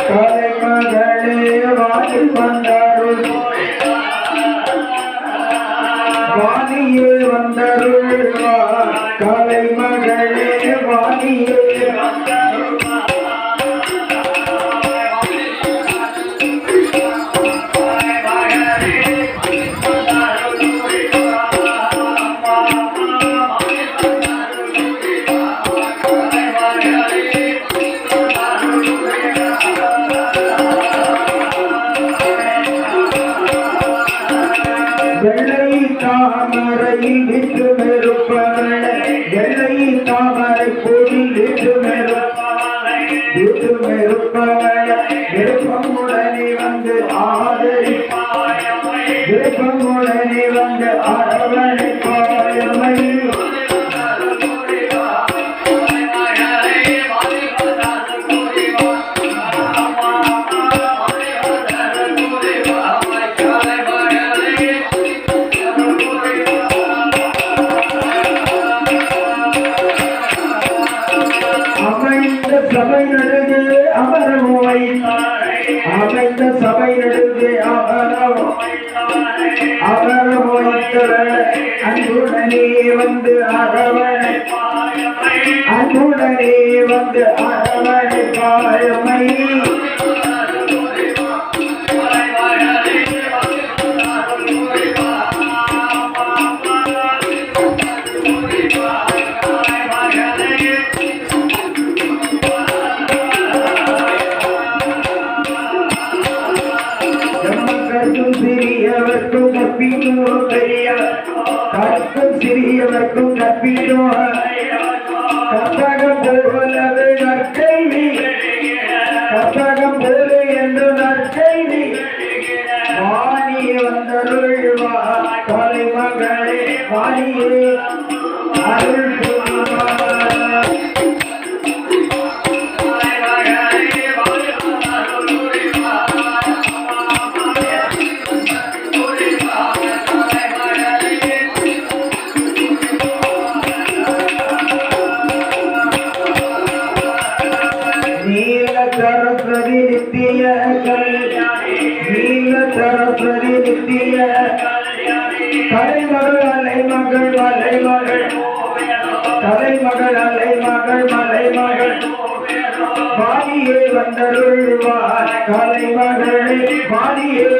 காலை மகளே வாடி வந்தாருள். வாணியே வந்தருள் காலை மகளே வாணியே வெள்ளை தாமரையில் விட்டு மெருப்பவளை வெள்ளை தாமரை பொழில் விட்டு மெருப்பவளை விட்டு மெருப்பவளை விருப்பமுடனே வந்து ஆதரிப்பாயமை விருப்பமுடனே வந்து அரவணைப்பாயமை வந்து அரவணை அன்புடனே வந்து அகவனை பாயமை. You know. வந்தருள்வார் கலைமகளே பாடியே.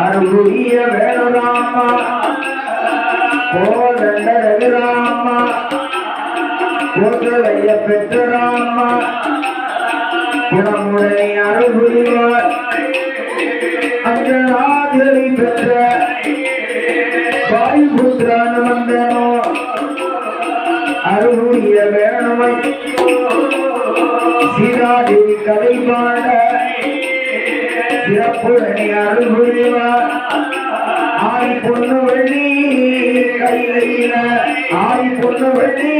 அருள்புரிய வேணுராமா கோதண்ட ரகுராமா கோதலைய பெற்ற ராமா குணமுடை அருள் புரிவார் அஞ்சனாதிரி பெற்ற வாயுபுத்திரான வந்தனோ அருளுடைய வேணுமை சீதாதேவி கதை பாட சிறப்பு அருள் புரிவார் ஆய் பொண்ணு வள்ளி கையில ஆய் பொண்ணு வள்ளி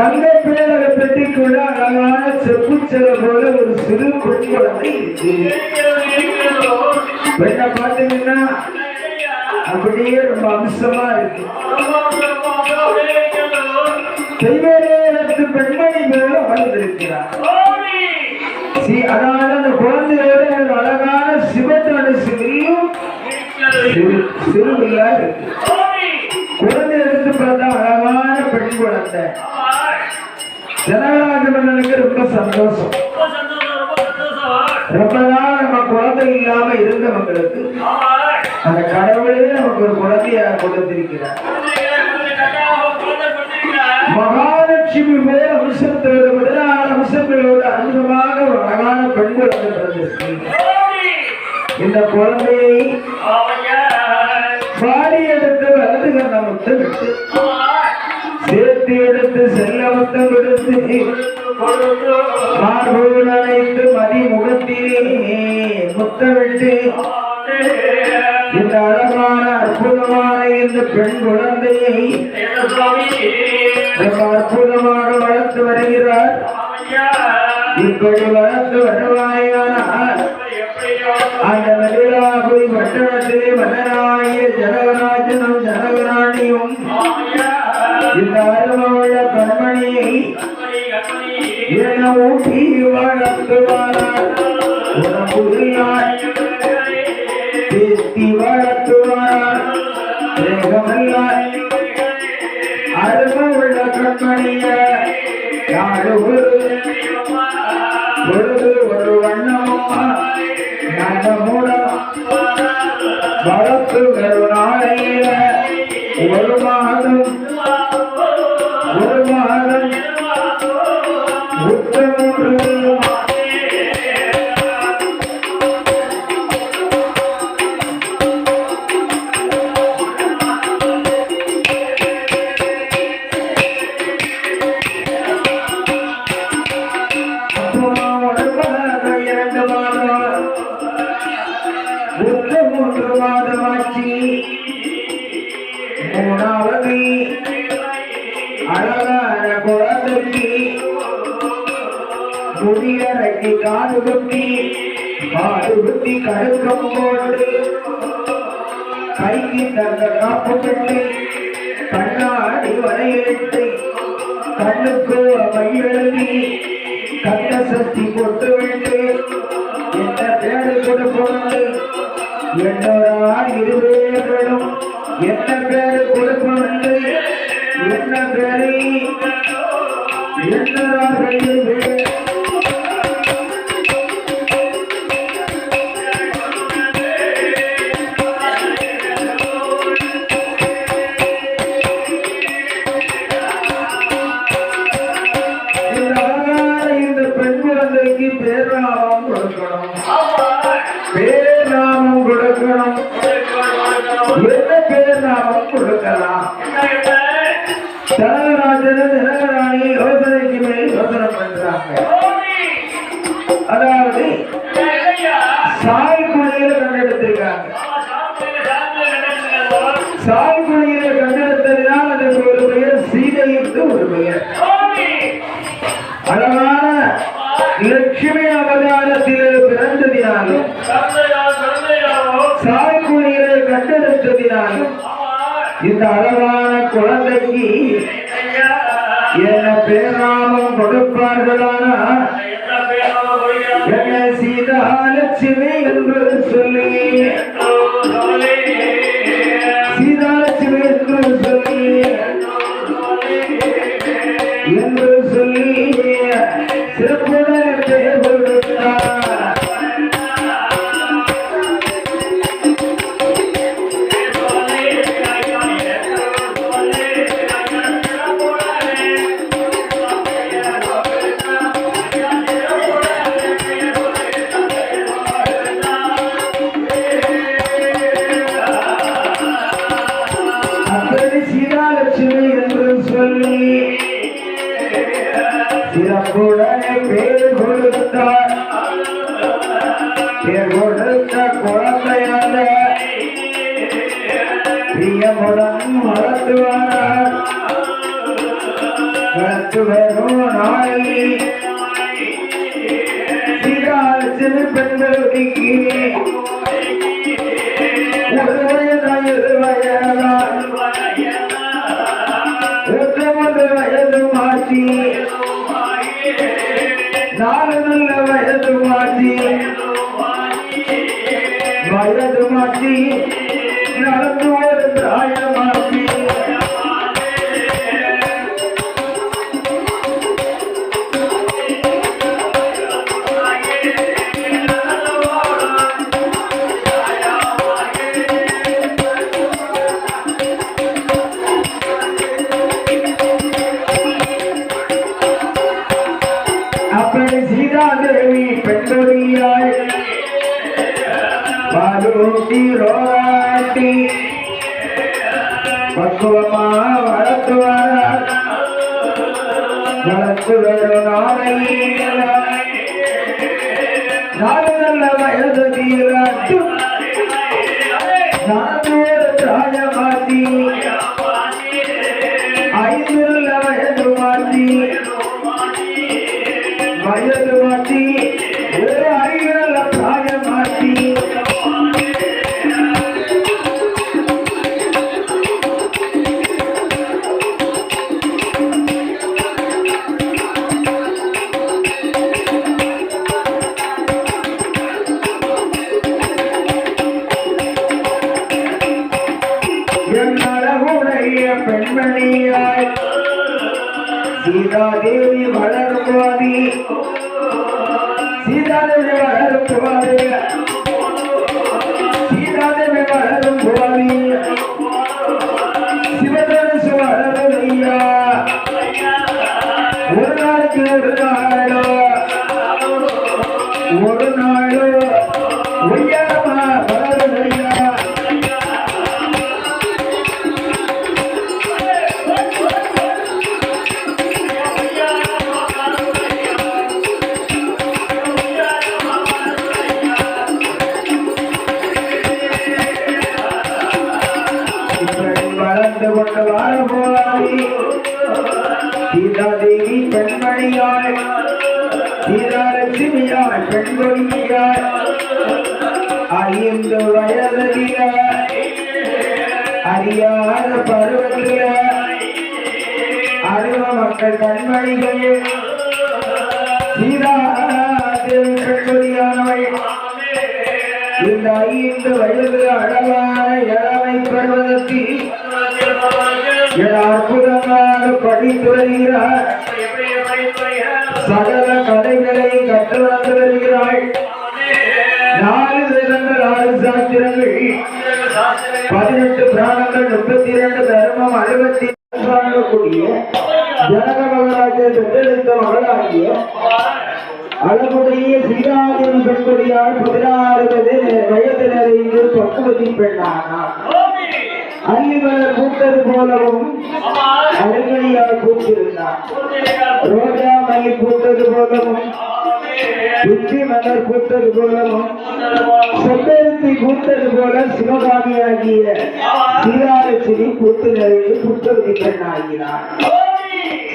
தங்க பேரக பெட்டிக்குள்ள அழகான செப்புச்சல போல ஒரு சிறு பெண் குழந்தை பெண்ணை பார்த்தீங்கன்னா அப்படியே ரொம்ப அம்சமா இருக்கு. தெய்வத்து பெண்மணி மேல வளர்ந்திருக்கிறார் அதனால அந்த குழந்தையோட ஒரு அழகான சிவத்தோட சிறு சிறுவில்லா இருக்கு. குழந்தை எடுத்து பிறந்த அழகான பெண் குழந்தை. ஜனகராஜ மன்னனுக்கு ரொம்ப சந்தோஷம். ரொம்ப நாள் நம்ம குழந்தை இல்லாம இருந்தவங்களுக்கு அந்த கடவுளே நமக்கு ஒரு குழந்தைய கொடுத்திருக்கிறார். மகாலட்சுமி போல அம்சத்தோடு பதினாறு அம்சங்களோடு அற்புதமாக ஒரு அழகான பெண் குழந்தை இந்த குழந்தையை பாடி எடுத்து வலது கண்ண முத்தம் விட்டு சேர்த்து எடுத்து செல்லவத்தம் எடுத்து கொடுத்து. மார்போடு அணைத்து மதிமுகத்திலே முத்தமிட்டு. இந்த அழகான அற்புதமான இந்த பெண் குழந்தையை அற்புதமாக வளர்த்து வருகிறார். இப்படி வளர்த்து வருவாயானால் அந்த மதுராபுரி பட்டணத்திலே மன்னராகிய ஜனகராஜனும் ஜனகராணியும் இந்த அருமவுள்ள கண்மணியை என ஊட்டி வளர்த்துவாரார் கடுக்கம் கைக்கு தந்த காப்பு கட்டி கண்ணாடி வரையிட்டு கண்ணுக்கு மையெழுதி கட்ட சக்தி போட்டு விட்டு என்ன பேரு என்னோட இருவேர்களும் லட்சுமி அவதாரத்திலே பிறந்ததினாலும் சாய்குழியிலே கண்டெடுத்ததினாலும் இந்த அழகான குழந்தைக்கு என்ன பேராமம் கொடுப்பார்களானா? என்ன சீதாலட்சுமி என்று சொல்லி மண் வளர்த்துவார் வளர்த்து நாளில் சீராட்சி பெண்களுக்கு ஒரு வயது இரு ஒன்று வயது மாற்றி. நாலு நல்ல வயது மாற்றி. வயது மாற்றி. நடந்து வரும் நாளையில் நாலு நல்ல வயது தீராட்டு சீதாதேவி வளரும் போதி சீதாதேவி வளரும் போது சீதாதேவி வளரும் போதி சிவதனுசு வளரும் ஐயா ஒரு நாளைக்கு ஒரு நாள். அறிவ மக்கள் கண்மணிகள் சீதாதேவி இந்த ஐந்து வயது அழகான இளமை பருவத்தில் என அற்புதமாக படித்து வருகிறார் சகல கதைகளை கற்று வந்து வருகிறாள். நாலு வேதங்கள் ஆறு சாஸ்திரங்கள் பதினெட்டு பிராணங்கள் முப்பத்தி இரண்டு தர்மம் அறுபத்தி கூடிய ஜனக மகராஜர் பெற்றெடுத்த மகளாகிய அளவுடைய சீதாதேவி பெண்கொடியால் பதினாறு வயது பக்குவதி பெண்ணானார். அல்லிமலர் பூத்தது போலவும் அருங்கலியால் பூத்திருந்தார். ரோஜா மயில் பூத்தது போலவும் உச்சி மலர் கூட்டது போலவும் செம்பருத்தி கூட்டது போல சிவகாமியாகிய சீதாலட்சுமி பூத்து நிறைவு புத்தகதி பெண்ணாகினார்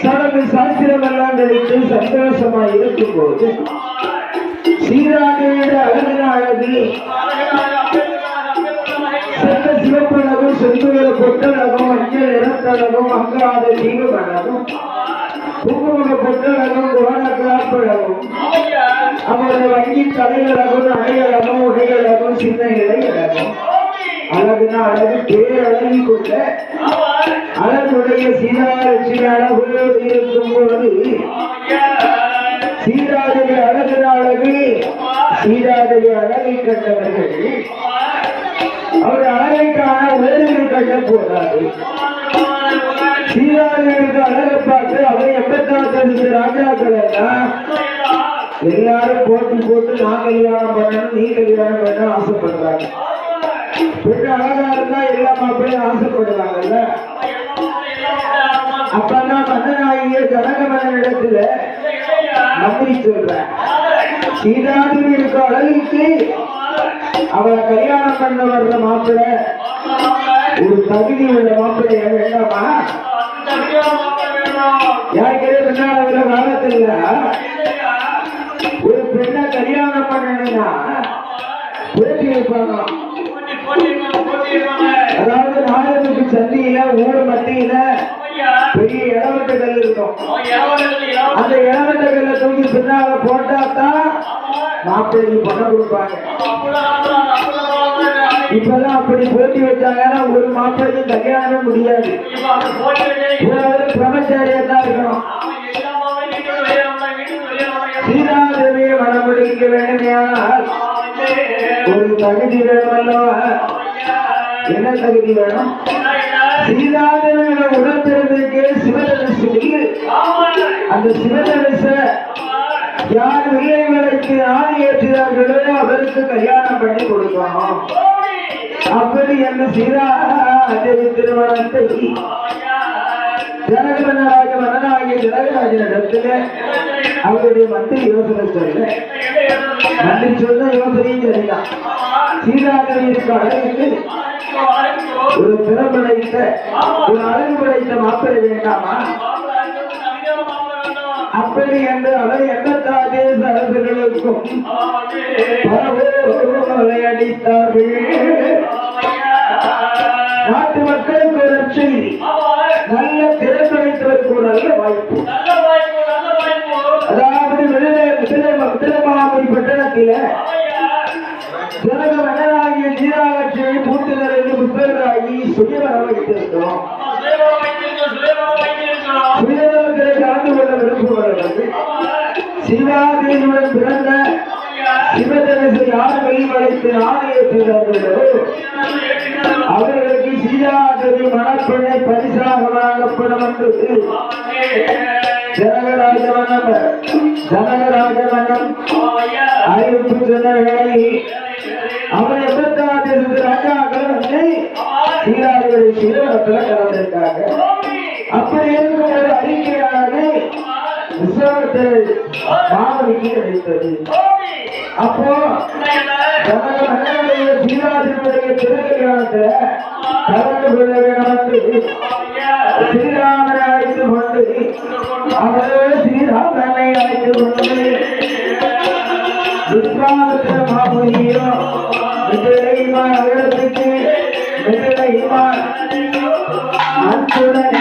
சடங்கு சாஸ்திரம் எல்லாம் கழித்து சந்தோஷமாய் இருக்கும்போது சீராகையோட அழகின அழகு சென்ற சிவப்பழகும் செந்துகள பொட்டழகும் மஞ்சள் நிறத்தழகும் அங்காத தீவு தீவுமழகும் குங்கும பொட்டழகும் கோண காப்பழகும் அவரது வங்கி தலையழகும் அடையழகும் உடையழகும் சின்ன இடையழகும் அழகுனா அழகு பேரழகி கொண்ட அழகுடைய சீராட்சி அழகு இருக்கும் இருக்கும்போது சீதாதேவி அழகு அழகு சீதாதேவி அழகை கண்டவர்கள் அவர் அழகைக்கான உதவிகள் கண்ட போதாது. சீதாதேவிக்கு அழகை பார்த்து அவர் எண்பத்தாறு ராஜாக்கள் எல்லாம்? எல்லாரும் போட்டு போட்டு நான் கல்யாணம் பண்ணணும் நீ கல்யாணம் பண்ண ஆசைப்படுறாங்க. பெண் அழகா இருந்தா எல்லா மாப்பிள்ளையும் ஆசைப்படுறாங்கல்ல? அப்பதான் மன்னனாகிய ஜனகமன்னனிடத்துல மந்திரி சொல்றேன். சீதாதேவி இருக்க அழகுக்கு அவளை கல்யாணம் பண்ண வர்ற மாப்பிள்ளை ஒரு தகுதி உள்ள மாப்பிள்ளைய வேண்டாமா? யாருக்கே பின்னால காலத்தில் பெண்ணை கல்யாணம் பண்ணணும்னா போட்டி வைப்பாங்க அதாவது நாயனுக்கு சந்தியில ஊர் மத்தியில பெரிய இடவட்ட கல் இருக்கும். அந்த இடவட்ட கல்லை தூக்கி பின்னால போட்டா தான் மாப்பிள்ளைக்கு பணம் கொடுப்பாங்க. இப்பெல்லாம் அப்படி போட்டி வச்சாங்கன்னா ஒரு மாப்பிள்ளைக்கு கல்யாணம் முடியாது. பிரம்மச்சாரியா தான் இருக்கணும். சீதாதேவியை மனமுடிக்க வேண்டுமையானால் ஒரு தகுதி வேணும் என்ன தகுதி வேணும்? சீதாதேவியோட உடல் பிறந்ததுக்கு சிவதனுசு இல்லை. அந்த சிவதனுச யார் வில்லைகளுக்கு ஆணி ஏற்றினார்களோ அவருக்கு கல்யாணம் பண்ணி கொடுக்கணும். அப்படி அந்த சீதாதேவி திருமணத்தை ஜனகமனராஜ மன்னனாகிய ஜனகராஜனிடத்துல அவருடைய மந்திரி யோசனை சொல்ல மந்திரி சொன்ன யோசனையும் சரிதான் சீதாதேவிக்கு அழகுக்கு ஒரு திறப்படைத்த ஒரு அழகு படைத்த மாப்பிள்ளை வேண்டாமா? அப்படி என்று அவர் எண்ணத்தாதே அரசுகளுக்கும் பரவோலை அடித்தார்கள் நாட்டு மக்களுக்கு ஒரு நல்ல திறன் வைத்தவருக்கு ஒரு நல்ல வாய்ப்பு. அதாவது விடுதலமாமணி பட்டணத்தில ஜனக மன்னராகிய ஜீராலட்சுமி பூத்தினருக்கு புத்தகராகி சுயவர வைத்திருக்கிறோம். சுயவரத்தில் கலந்து கொள்ள விரும்புபவர்களுக்கு சிவாதேவியுடன் பிறந்த சிவதனசு யார் வெளிவழைத்து ஆணையத்துகிறார்களோ அவர்களுக்கு சீதாதேவி மணப்பெண்ணை பரிசாக வழங்கப்படும் என்று ஜனகராஜவனம் ஜனகராஜவனம் அறிவிப்பு சொன்ன வேளையில் அவர் எண்பத்தாறு ராஜாக்கள் வந்து சீராதிகளை சீரத்தில் கலந்திருக்காங்க அப்படி இருக்கும் ஒரு அறிக்கையானது விசாரத்தை மாணவிக்கு கிடைத்தது அப்போ ஜனக மன்னனுடைய சீராதிகளுடைய திருக்கல்யாணத்துல கலந்து கொள்ள வேண்டும் ஸ்ரீராமனை அழைத்து கொண்டு அவரே ஸ்ரீராமனை அழைத்து கொண்டு விஸ்வாமித்திர மாமுனியோ மிதிலைமான் அவர்களுக்கு மிதிலைமான் அன்புடன்